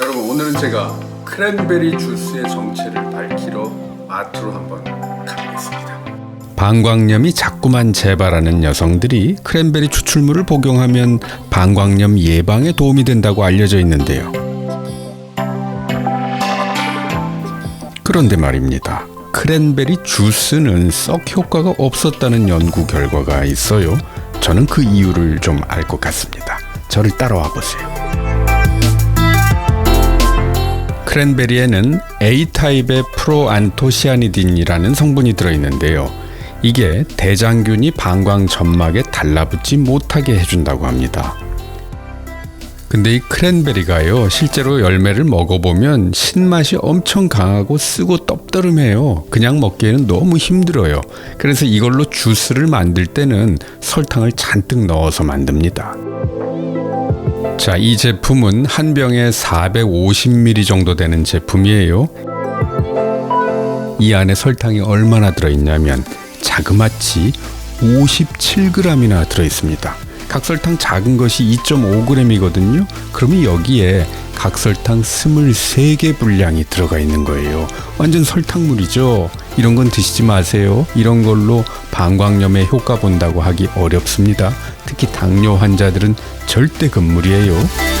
여러분 오늘은 제가 크랜베리 주스의 정체를 밝히러 마트로 한번 가보겠습니다. 방광염이 자꾸만 재발하는 여성들이 크랜베리 추출물을 복용하면 방광염 예방에 도움이 된다고 알려져 있는데요. 그런데 말입니다. 크랜베리 주스는 썩 효과가 없었다는 연구 결과가 있어요. 저는 그 이유를 좀 알 것 같습니다. 저를 따라와 보세요. 크랜베리에는 A타입의 프로안토시아니딘이라는 성분이 들어있는데요. 이게 대장균이 방광 점막에 달라붙지 못하게 해준다고 합니다. 근데 이 크랜베리가요, 실제로 열매를 먹어보면 신맛이 엄청 강하고 쓰고 떡더름해요. 그냥 먹기에는 너무 힘들어요. 그래서 이걸로 주스를 만들 때는 설탕을 잔뜩 넣어서 만듭니다. 자, 이 제품은 한 병에 450ml 정도 되는 제품이에요. 이 안에 설탕이 얼마나 들어있냐면 자그마치 57g이나 들어있습니다. 각설탕 작은 것이 2.5g이거든요. 그러면 여기에 각설탕 23개 분량이 들어가 있는 거예요. 완전 설탕물이죠. 이런 건 드시지 마세요. 이런 걸로 방광염에 효과 본다고 하기 어렵습니다. 특히 당뇨 환자들은 절대 금물이에요.